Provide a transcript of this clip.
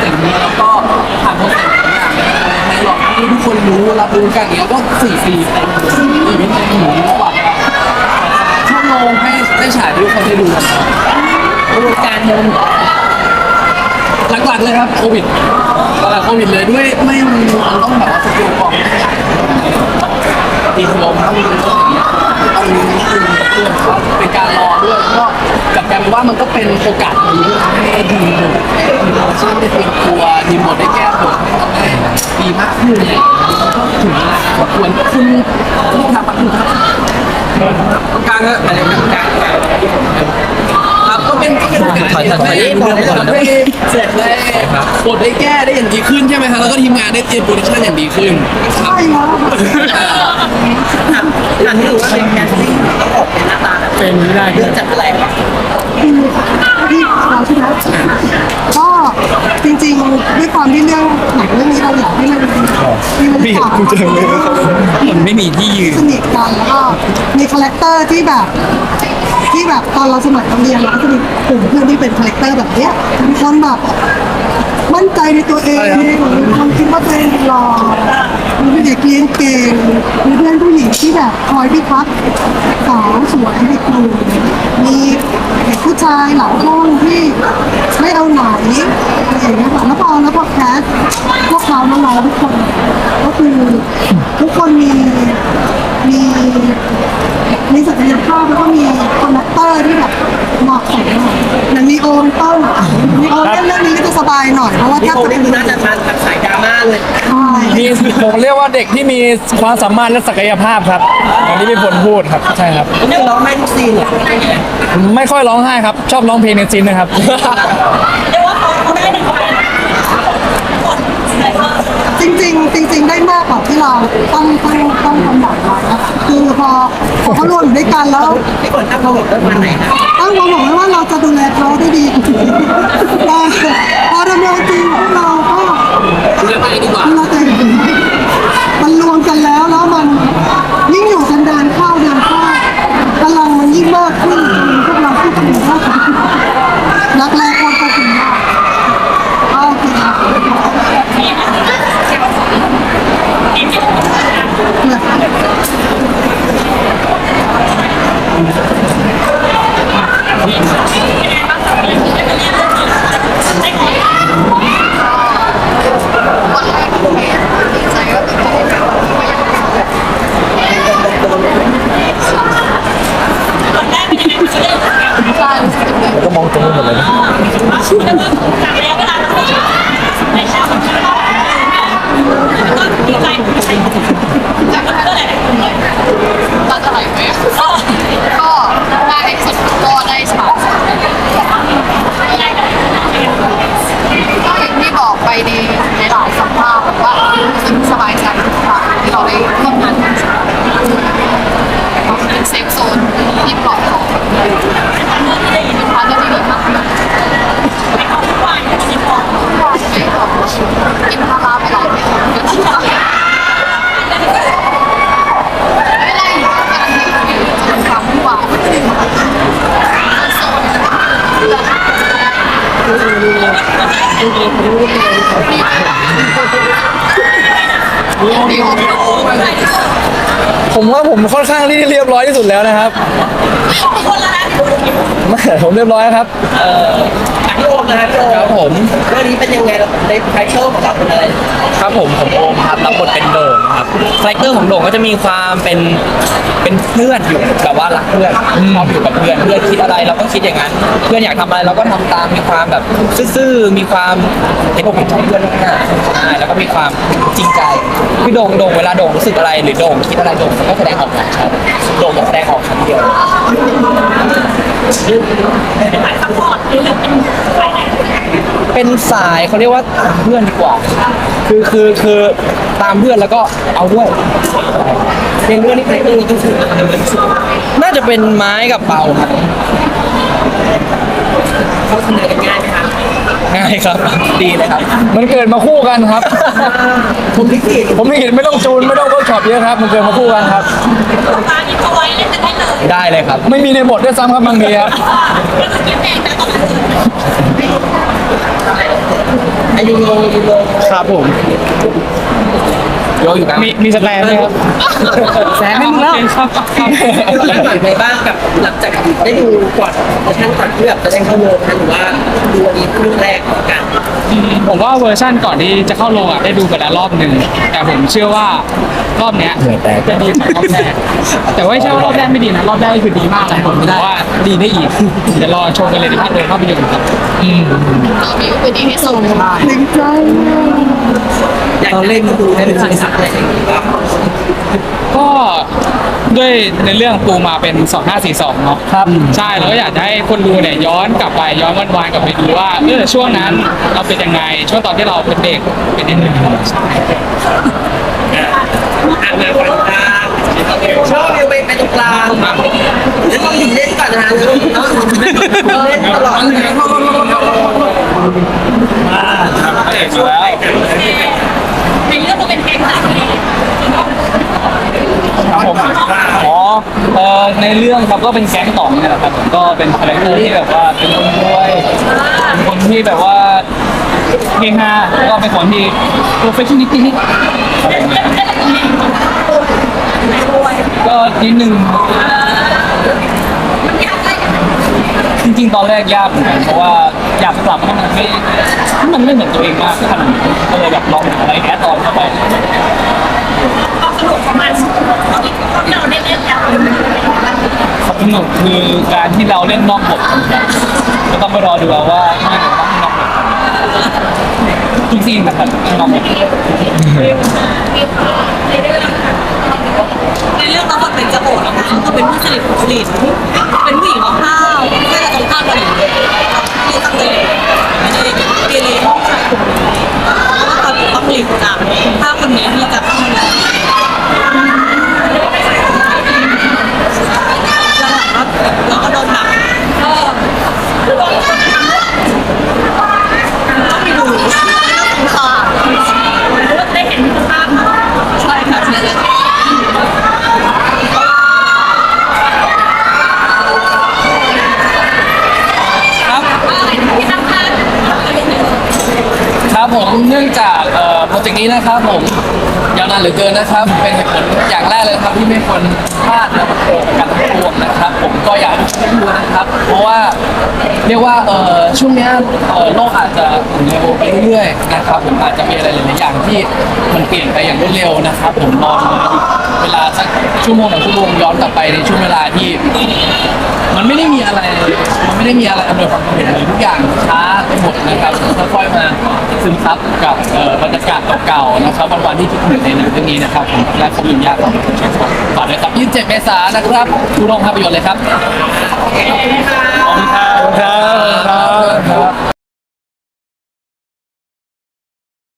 เจกต์นี้แล้วก็ผ่านโปรเซสหลายอย่างในหลอกที่ทุกคนรู้รับรู้กันอย่างเงี้ยก็สี่ปีเต็มชีวิตในหนูกว่าชั่วโมงให้ได้ฉายให้ทุกคนได้ดูกันครับกระบวนการเดินหลักๆเลยครับโควิดหลักโควิดเลยด้วยไม่มันมันต้องแบบว่าสกิลกองไม่ใหญ่ตีลมครับมีเรื่องอย่างเงี้ยตอนนี้คือเพื่อนครับเป็นการรอด้วย ก็กลับกลายเป็นว่ามันก็เป็นโอกาสดีให้ทีมบททีมโปรดักชั่นได้เตรียมตัวทีมบทได้แก้บทให้ทำได้ดีมากขึ้นเนี่ยมันก็ถึงเวลาควรคุณคุณทำปัจจุบันต้องการก็อะไรนะการครับก็เป็นก็เป็นโอกาสถอยถอยถอยที่เรื่องก่อนนะได้เสร็จเลยบทได้แก้ได้อย่างดีขึ้นใช่ไหมครับแล้วก็ทีมงานได้เตรียมโปรดักชั่นอย่างดีขึ้นครับถามที่รู้ว่าเป็นแคสติ้งต้องออกเป็นหน้าตาแบบเป็นไม่ได้เรื่องจากอะไรครับ ที่เราใช่ไหมก็จริงๆด้วยความที่เรื่องหนังเรื่องนี้เราอยากให้มัน มีมันต่างกันมันไม่มีที่ยืนสนิทกันแล้วก็มีคาแรคเตอร์ที่แบบ ที่แบบตอนเราสมัยเราเรียนเราก็จะมีกลุ่มเพื่อนที่เป็นคาแรคเตอร์แบบเนี้ยมีคนแบบมั่นใจในตัวเองมีคนคิดว่าตัวเองหล่อมีเด็กเรียนเก่งมีเพื่อนผู้หญิงที่แบบคอยพิทักษ์สาวสวยในกลุ่มมีเด็กผู้ชายหลังห้องที่ไม่เอาไหนอะไรอย่างเงี้ยค่ะแล้วพอแล้วพอแคสพวกเขาน้องๆทุกคน ก็คือทุกคนมีมีมีศักยภาพแล้วก็มีคาแรคเตอร์ที่แบบเหมาะสมอย่างมีโอมต้นมีโอมเล่นเรื่องนี้ก็จะสบายหน่อยเพราะว่านี่แทบคงจะได้เป็นดูน่าจะมาทางสายดราม่าเลยใช่ มีผมเรียกว่าเด็กที่มีความสามารถและศักยภาพครับอย่างที่พี่ฝนพูดครับใช่ครับนี่ร้องไห้ทุกซีนเหรอไม่ค่อยร้องไห้ครับ ชอบร้องเพลงในซีนนะครับจริงๆ จริง ๆ ได้มากกว่าที่เราตั้งตั้งตั้งคำบอกไว้นะคะคือพอพอเขารวมอยู่ด้วยกันแล้วพี่ฝนตั้งเขาบอกว่าวันไหนนะตั้งความหวังไว้ว่าเราจะดูแลเขาได้ดีแต่พอดำเนินจริงพวกเราก็ ดูแลตัวเองดีกว่า เราจะเห็นมันรวมกันแล้วแล้วมันยิ่งอยู่กันเดินเข้าเดินเข้าพลังมันยิ่งมากขึ้นจนพวกเราพูดถึงว่านักแรกคนก็ถึงมากโอเคใช่ ก็มองตรงนี้หมดเลยนะ เราจะไหลไหมก็ได้ในสุดก็ได้ฉากก็อย่างที่บอกไป ในในหลายสัมภาษณ์ว่ารู้สึกสบายใจทุกครั้งที่เราได้ร่วมงานกันเป็นเซฟโซนที่ปลอดภัยเป็นพาร์ทเนอร์ที่ดีมากไม่ขอบคุณไม่ขอบกินพาราไปหลายเดือนไม่ได้ อยู่การที่จะทำให้หวานโซนดีโอผมว่าผมค่อนข้างที่เรียบร้อยที่สุดแล้วนะครับไม่ผมเรียบร้อยครับอะพี่โอมนะพี่โอมครับผมเรื่องนี้เป็นยังไงเราในไทเทิลของเราเป็นอะไร ครับผมผมโอมครับรับบทเป็นโด่ง ครับคาแรคเตอร์ของโด่งก็จะมีความเป็นเป็นเพื่อนอยู่แบบว่ารักเพื่อนชอบอยู่กับเพื่อนเพื่อนคิดอะไรเราก็คิดอย่างนั้น เพื่อนอยากทำอะไรเราก็ทำตามมีความแบบซื่อๆมีความเห็นอกเห็นใจเพื่อนมากๆใช่แล้วก็มีความจริงใจคือโด่งโด่งเวลาโด่งรู้สึกอะไร หรือโด่งคิดอะไรโด่งก็แสดงออกมาครับโด่งจะแสดงออกครั้งเดียวเป็นสายเขาเรียกว่าตามเพื่อนดีกว่า คือคือคือตามเพื่อนแล้วก็เอาด้วยเพลงเรื่องนี้เพลงเรื่องนี้ก็คือน่าจะเป็นไม้กับเป่าครับเขาเสนอกันง่ายไหมคะง่ายครับ ดีเลยครับ มันเกิดมาคู่กันครับ ผมลิขิตผมไม่เห็นไม่ต้องจูนไม่ต้องเวิร์กช็อปเยอะครับ มันเกิดมาคู่กันครับได้เลยครับ ไม่มีในบทด้วยซ้ำครับบางทีครับ อายุโรยูโรครับผมโยอยู่กันมีมีสแตนไหมครับแซมไม่มึงแล้วครับครับหลังจากไปบ้างกับหลังจากได้ดูก่อนเวอร์ชันก่อนที่แบบจะได้เข้าโรงนะหรือว่าดูอันนี้เรื่องแรกของกันผมว่าเวอร์ชั่นก่อนที่จะเข้าโรงอะได้ดูไปแล้วรอบหนึ่งแต่ผมเชื่อว่า รอบเนี้ยจะดีกว่ารอบแรกแต่ว่าไม่ใช่ว่ารอบแรกไม่ดีนะรอบแรกก็คือดีมากเลยผมบอกว่าดีได้อีกเดี๋ยวรอชมกันเลยในภาพยนตร์ภาพยนตร์ครับอืมเรามีอุปนิที่สุดเต็มใจอยากจะเล่นดูให้เป็นสีสันอะไรอย่างเงี้ยก็ด้วยในเรื่องปูมาเป็น 2542 เนาะครับใช่แล้วก็อยากจะให้คนดูเนี่ยย้อนกลับไปย้อนวันวานๆกลับไปดูว่าเออช่วงนั้นเราเป็นยังไงช่วงตอนที่เราเป็นเด็กเป็นยังไงใช่ อ่านมาก่อนนะชอบอยู่ไปไปตรงกลางแล้วก็อยู่เล่นก่อนนะเล่นตลอดเลยเอกอยู่แล้วในเรื่องมันเป็นเพลงอะไรครับผมอ๋อเอ่อในเรื่องครับก็เป็นแก๊งต่องเนี่ยแหละครับก็เป็นคาแรคเตอร์ที่แบบว่าเป็นคนรวยเป็นคนที่แบบว่า เฮฮาแล้วก็เป็นคนที่ perfectionist นิดก็นิดนึงจริงๆ ตอนแรกยากเหมือนกันเพราะว่าอยากปรับมันไม่มันไม่เหมือนตัวเองมากขนาดนั้นก็เลยแบบลองอะไรแอดออนเข้าไปสนุกประมาณเราได้เล่นแล้วสนุกคือการที่เราเล่นนอกบทก็ต้องไปรอดูเอาว่าไม่ได้ต้องนอกบททุก ซีนนะครับนอกบทในเรื่องเราบทเป็นจะโดดนะคะก็เป็นผู้สนิทของลีนเป็นผู้หญิงของข้าวแค่ตรงข้ามกันมีตั้งไม่ได้เกเรห้องชายคนนี้แล้วก็ตอนต้องลีนจากถ้าคนนี้มีกับคนนี้จังหวะว่าเราก็โดนหนักก็ต้องไปดูไม่ต้องสงสาร ได้เห็นภาพ ใช่ค่ะใช่เลย ที่ตั้งค่า ครับผมเนื่องจากเอ่อโปรเจกต์นี้นะครับผมยาวนานเหลือเกินนะครับ เป็นเหตุผลอย่างแรกเลยครับที่ไม่ควรพลาดและประโยชน์กันทั้งปวงนะครับ ผมก็อยากให้ทุกท่านดูนะครับ เพราะว่าเรียกว่าเอ่อช่วงเนี้ยเอ่อโลกอาจจะหมุนเร็วไปเรื่อยๆนะครับผมอาจจะมีอะไรหลายๆอย่างที่มันเปลี่ยนไปอย่างรวดเร็วนะครับ ผมมองมาหยุด เวลาสักชั่วโมงสองชั่วโมงย้อนกลับไปในช่วงเวลาที่ มันไม่ได้มีอะไร มันไม่ได้มีอะไรอำนวยความสะดวกเลยทุกอย่างช้าไปหมดนะครับค่อยๆมาซึมซับกับบรรยากาศเก่าๆนะครับวันวันๆที่คิดถึงในหนังเรื่องนี้นะครับผมและคมอยู่ยากของผมฝากด้วยครับ 27 เมษายนนะครับดูโรองภาพยนตร์เลยครับ ขอบคุณครับ